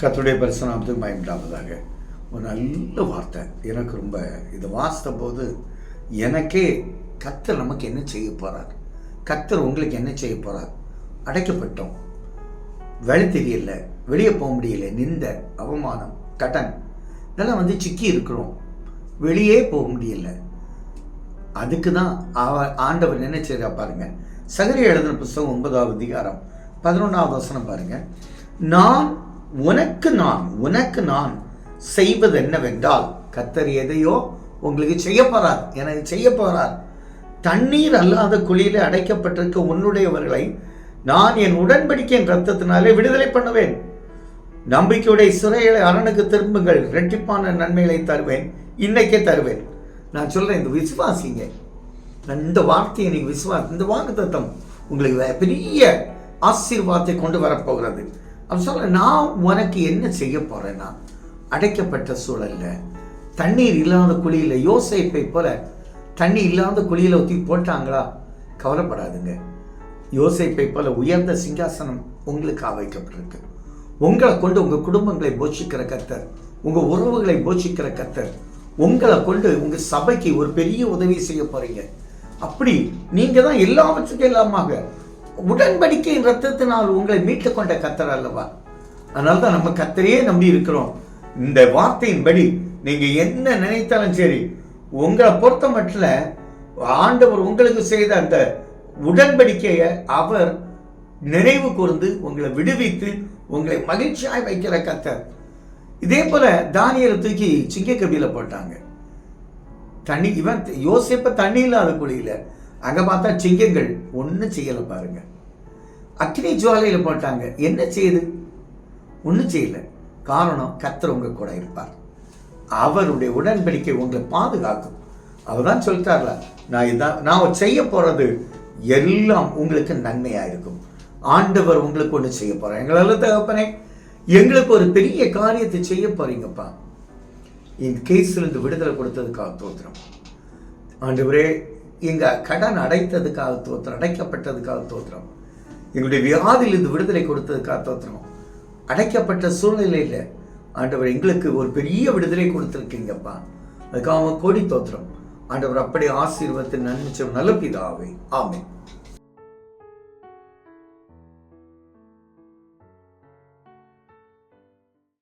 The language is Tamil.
கத்துடைய பரிசுனாமத்துக்கு மயம்டாவதாக ஒரு நல்ல வார்த்தை. எனக்கு ரொம்ப இதை வாசித்த போது எனக்கே கத்தர் நமக்கு என்ன செய்ய போகிறார் கத்தர் உங்களுக்கு என்ன செய்ய போகிறார் அடைக்கப்பட்டோம். வழி தெரியல. வெளியே போக முடியல. நிந்த அவமானம் கடன். இதெல்லாம் வந்து சிக்கி இருக்கிறோம். வெளியே போக முடியல. அதுக்கு தான் அவ ஆண்டவர் என்ன செய்யறா பாருங்க. சகரி எழுதின புஸ்தகம் ஒன்பதாவது அதிகாரம் பதினொன்றாவது வசனம் பாருங்க. நான் உனக்கு நான் உனக்கு நான் செய்வது என்னவென்றால் கத்தர் எதையோ உங்களுக்கு செய்ய போறார் எனக்கு செய்ய போறார் தண்ணீர் அல்லாத குழியில் அடைக்கப்பட்டிருக்க உன்னுடையவர்களை நான் என் உடன்படிக்கையின் ரத்தத்தினாலே விடுதலை பண்ணுவேன். நம்பிக்கையுடைய சிறைகளை அரணுக்கு திரும்புங்கள். இரட்டிப்பான நன்மைகளை தருவேன். இன்னைக்கே தருவேன். நான் சொல்றேன் இந்த விசுவாசிங்க இந்த வார்த்தையை நீங்கள் விசுவாசி இந்த வாக்கு தத்தம் உங்களுக்கு பெரிய ஆசீர்வாதத்தை கொண்டு வரப்போகிறது. அப்படி சொல்ல நான் உனக்கு என்ன செய்ய போறேன்னா அடைக்கப்பட்ட சூழல்ல தண்ணீர் இல்லாத குழியில யோசிப்பை போல தண்ணி இல்லாத குழியில ஊற்றி போட்டாங்களா? கவலைப்படாதுங்க. யோசிப்பை போல உயர்ந்த சிங்காசனம் உங்களுக்கு ஆவைக்கப்பட்டிருக்கு. உங்களை கொண்டு உங்க குடும்பங்களை போஷிக்கிற கத்தர் உங்க உறவுகளை போஷிக்கிற கத்தர் உங்களை கொண்டு உங்க சபைக்கு ஒரு பெரிய உதவி செய்ய போறீங்க. அப்படி நீங்க தான் எல்லாவற்றுக்கும் எல்லாமாக உடன்படிக்கையின் ரத்தத்தினால் உங்களை மீட்டு கொண்ட கத்தர் அல்லவா? அதனால தான் நம்ம கத்தரையே நம்பி இருக்கிறோம். இந்த வார்த்தையின்படி நீங்கள் என்ன நினைத்தாலும் சரி உங்களை பொறுத்த மட்டும் ஆண்டவர் உங்களுக்கு செய்த அந்த உடன்படிக்கையை அவர் நினைவு கூர்ந்து உங்களை விடுவித்து உங்களை மகிழ்ச்சியாய் வைக்கிற கத்தர் இதே போல தானியலை தூக்கி சிங்க கபியில் போட்டாங்க. தண்ணி இவன் யோசிப்ப தண்ணி இல்லாத குழியில. அங்க பார்த்தா சிங்கங்கள் ஒன்றும் செய்யலை பாருங்கள் அக்னி ஜுவாலையில் போட்டாங்க. என்ன செய்யுது ஒன்றும் செய்யல. காரணம் கத்தர் உங்க கூட இருப்பார். அவருடைய உடன்படிக்கை உங்களை பாதுகாக்கும். அவர் தான் சொல்லிட்டார்ல நான் இதான் நான் செய்ய போறது எல்லாம் உங்களுக்கு நன்மையா இருக்கும். ஆண்டவர் உங்களுக்கு ஒன்று செய்ய போறேன் எங்களால தகப்பனே எங்களுக்கு ஒரு பெரிய காரியத்தை செய்ய போறீங்கப்பா. இந்த கேஸ்ல இருந்து விடுதலை கொடுத்ததுக்காக தோத்திரம். ஆண்டவரே எங்க கடன் அடைத்ததுக்காக தோத்திரம் அடைக்கப்பட்டதுக்காக தோத்திரம். எங்களுடைய வியாதியிலிருந்து விடுதலை கொடுத்ததுக்காக தோத்திரம் அடைக்கப்பட்ட சூழ்நிலையில் ஆண்டவர் எங்களுக்கு ஒரு பெரிய விடுதலை கொடுத்துருக்கீங்கப்பா அதுக்காக கோடி தோத்திரம். ஆண்டவர் அப்படி ஆசீர்வத்தின் நன்மை நல்ல பிதாவே. ஆமே